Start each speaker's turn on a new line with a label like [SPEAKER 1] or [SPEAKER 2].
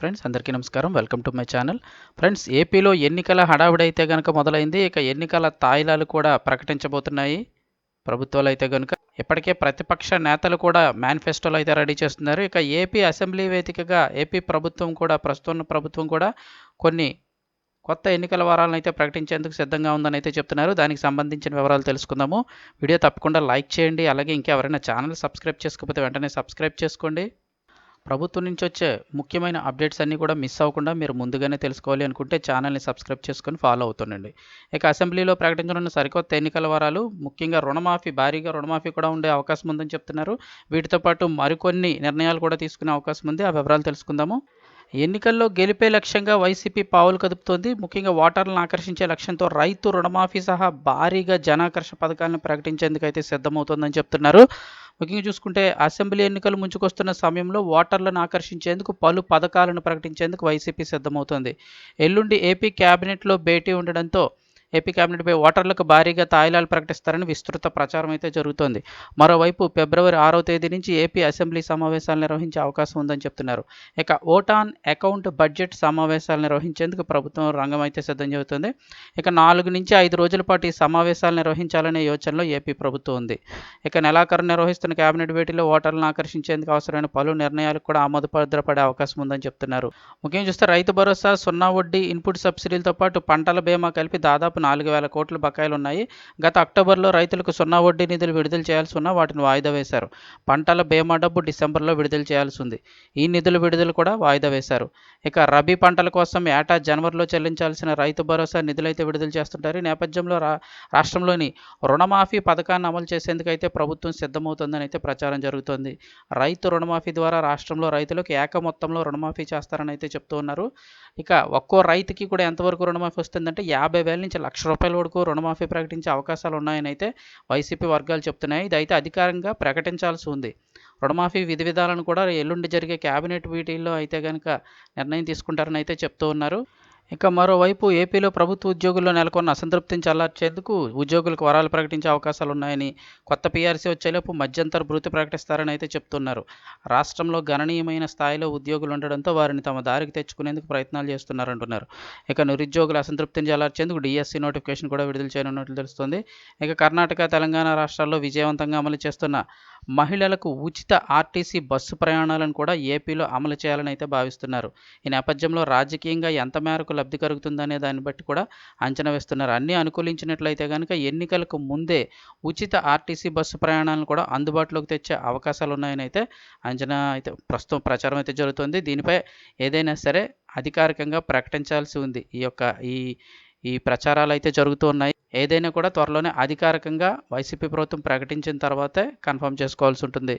[SPEAKER 1] Friends అందరికీ నమస్కారం. Welcome to my channel. Friends ఏపీలో ఎన్నికల హడావిడి అయితే కనుక మొదలైంది. ఇక ఎన్నికల తాయిలాలు కూడా ప్రకటించబోతున్నాయి. ప్రభుత్వాలు అయితే కనుక ఇప్పటికే ప్రతిపక్ష నేతలు కూడా మేనిఫెస్టోలు అయితే రెడీ చేస్తున్నారు. ఇక ఏపీ అసెంబ్లీ వేదికగా ఏపీ ప్రభుత్వం కూడా ప్రస్తుతం ప్రభుత్వం కూడా కొన్ని కొత్త ఎన్నికల వారాలను అయితే ప్రకటించేందుకు సిద్ధంగా ఉందని అయితే చెప్తున్నారు. దానికి సంబంధించిన వివరాలు తెలుసుకుందాము. వీడియో తప్పకుండా లైక్ చేయండి. అలాగే ఇంకెవరైనా ఛానల్ సబ్స్క్రైబ్ చేసుకోకపోతే వెంటనే సబ్స్క్రైబ్ చేసుకోండి. ప్రభుత్వం నుంచి వచ్చే ముఖ్యమైన అప్డేట్స్ అన్నీ కూడా మిస్ అవ్వకుండా మీరు ముందుగానే తెలుసుకోవాలి అనుకుంటే ఛానల్ని సబ్స్క్రైబ్ చేసుకొని ఫాలో అవుతుండండి. ఇక అసెంబ్లీలో ప్రకటించనున్న సరికొత్త ఎన్నికల వరాలు ముఖ్యంగా రుణమాఫీ భారీగా రుణమాఫీ కూడా ఉండే అవకాశం ఉందని చెప్తున్నారు. వీటితో పాటు మరికొన్ని నిర్ణయాలు కూడా తీసుకునే అవకాశం ఉంది. ఆ వివరాలు తెలుసుకుందాము. ఎన్నికల్లో గెలిపే లక్ష్యంగా వైసీపీ పావులు కదుపుతోంది. ముఖ్యంగా ఓటర్లను ఆకర్షించే లక్ష్యంతో రైతు రుణమాఫీ సహా భారీగా జనాకర్ష పథకాలను ప్రకటించేందుకు అయితే సిద్ధమవుతోందని చెప్తున్నారు. ముఖ్యంగా చూసుకుంటే అసెంబ్లీ ఎన్నికలు ముంచుకొస్తున్న సమయంలో ఓటర్లను ఆకర్షించేందుకు పలు పథకాలను ప్రకటించేందుకు వైసీపీ సిద్ధమవుతోంది. ఎల్లుండి ఏపీ కేబినెట్లో భేటీ ఉండడంతో ఏపీ కేబినెట్పై ఓటర్లకు భారీగా తాయిలాలు ప్రకటిస్తారని విస్తృత ప్రచారం అయితే జరుగుతోంది. మరోవైపు ఫిబ్రవరి ఆరో తేదీ నుంచి ఏపీ అసెంబ్లీ సమావేశాలు నిర్వహించే అవకాశం ఉందని చెప్తున్నారు. ఇక ఓటాన్ అకౌంట్ బడ్జెట్ సమావేశాలు నిర్వహించేందుకు ప్రభుత్వం రంగం అయితే సిద్ధం చెబుతుంది. ఇక నాలుగు నుంచి ఐదు రోజుల పాటు ఈ సమావేశాలు నిర్వహించాలనే యోచనలో ఏపీ ప్రభుత్వం ఉంది. ఇక నెలాఖరు నిర్వహిస్తున్న కేబినెట్ భేటీలో ఓటర్లను ఆకర్షించేందుకు అవసరమైన పలు నిర్ణయాలకు కూడా ఆమోదపత్రపడే అవకాశం ఉందని చెప్తున్నారు. ముఖ్యంగా చూస్తే రైతు భరోసా సున్నా వడ్డీ ఇన్పుట్ సబ్సిడీలతో పాటు పంటల బీమా కలిపి దాదాపు నాలుగు వేల కోట్ల బకాయిలు ఉన్నాయి గత అక్టోబర్లో రైతులకు సున్నా వడ్డీ నిధులు విడుదల చేయాల్సి ఉన్నా వాటిని వాయిదా వేశారు. పంటల బీమా డబ్బు డిసెంబర్లో విడుదల చేయాల్సి ఉంది ఈ నిధుల విడుదల కూడా వాయిదా వేశారు. ఇక రబీ పంటల కోసం ఏటా జనవరిలో చెల్లించాల్సిన రైతు భరోసా నిధులైతే విడుదల చేస్తుంటారు. ఈ నేపథ్యంలో రా రాష్ట్రంలోని రుణమాఫీ పథకాన్ని అమలు చేసేందుకు అయితే ప్రభుత్వం సిద్ధమవుతుందని అయితే ప్రచారం జరుగుతోంది. రైతు రుణమాఫీ ద్వారా రాష్ట్రంలో రైతులకు ఏక మొత్తంలో రుణమాఫీ చేస్తారని అయితే చెప్తూ ఉన్నారు. ఇక ఒక్కో రైతుకి కూడా ఎంతవరకు రుణమాఫీ వస్తుందంటే యాభై వేల నుంచి లక్ష రూపాయల వరకు రుణమాఫీ ప్రకటించే అవకాశాలు ఉన్నాయని అయితే వైసీపీ వర్గాలు చెప్తున్నాయి. ఇది అయితే అధికారంగా ప్రకటించాల్సి ఉంది. రుణమాఫీ విధి విధాలను కూడా ఎల్లుండి జరిగే కేబినెట్ మీటింగ్లో అయితే కనుక నిర్ణయం తీసుకుంటారని అయితే చెప్తూ ఉన్నారు. ఇక మరోవైపు ఏపీలో ప్రభుత్వ ఉద్యోగుల్లో నెలకొన్న అసంతృప్తిని చల్లార్చేందుకు ఉద్యోగులకు వరాలు ప్రకటించే అవకాశాలు ఉన్నాయని కొత్త పీఆర్సీ వచ్చేలోపు మధ్యంతర భృతి ప్రకటిస్తారని అయితే చెప్తున్నారు. రాష్ట్రంలో గణనీయమైన స్థాయిలో ఉద్యోగులు ఉండడంతో వారిని తమ దారికి తెచ్చుకునేందుకు ప్రయత్నాలు చేస్తున్నారంటున్నారు. ఇక నిరుద్యోగుల అసంతృప్తిని చల్లార్చేందుకు డిఎస్సీ నోటిఫికేషన్ కూడా విడుదల చేయనున్నట్లు తెలుస్తుంది. ఇక కర్ణాటక తెలంగాణ రాష్ట్రాల్లో విజయవంతంగా అమలు చేస్తున్న మహిళలకు ఉచిత ఆర్టీసీ బస్సు ప్రయాణాలను కూడా ఏపీలో అమలు చేయాలని అయితే భావిస్తున్నారు. ఈ నేపథ్యంలో రాజకీయంగా ఎంత మేరకు లబ్ధి కలుగుతుందనే దాన్ని బట్టి కూడా అంచనా వేస్తున్నారు. అన్నీ అనుకూలించినట్లయితే కనుక ఎన్నికలకు ముందే ఉచిత ఆర్టీసీ బస్సు ప్రయాణాలను కూడా అందుబాటులోకి తెచ్చే అవకాశాలు ఉన్నాయని అయితే అంచనా అయితే ప్రస్తుతం ప్రచారం అయితే జరుగుతుంది. దీనిపై ఏదైనా సరే అధికారికంగా ప్రకటించాల్సి ఉంది. ఈ యొక్క ఈ ఈ ప్రచారాలు అయితే జరుగుతూ ఉన్నాయి. ఏదైనా కూడా త్వరలోనే అధికారికంగా వైసీపీ ప్రభుత్వం ప్రకటించిన తర్వాతే కన్ఫర్మ్ చేసుకోవాల్సి ఉంటుంది.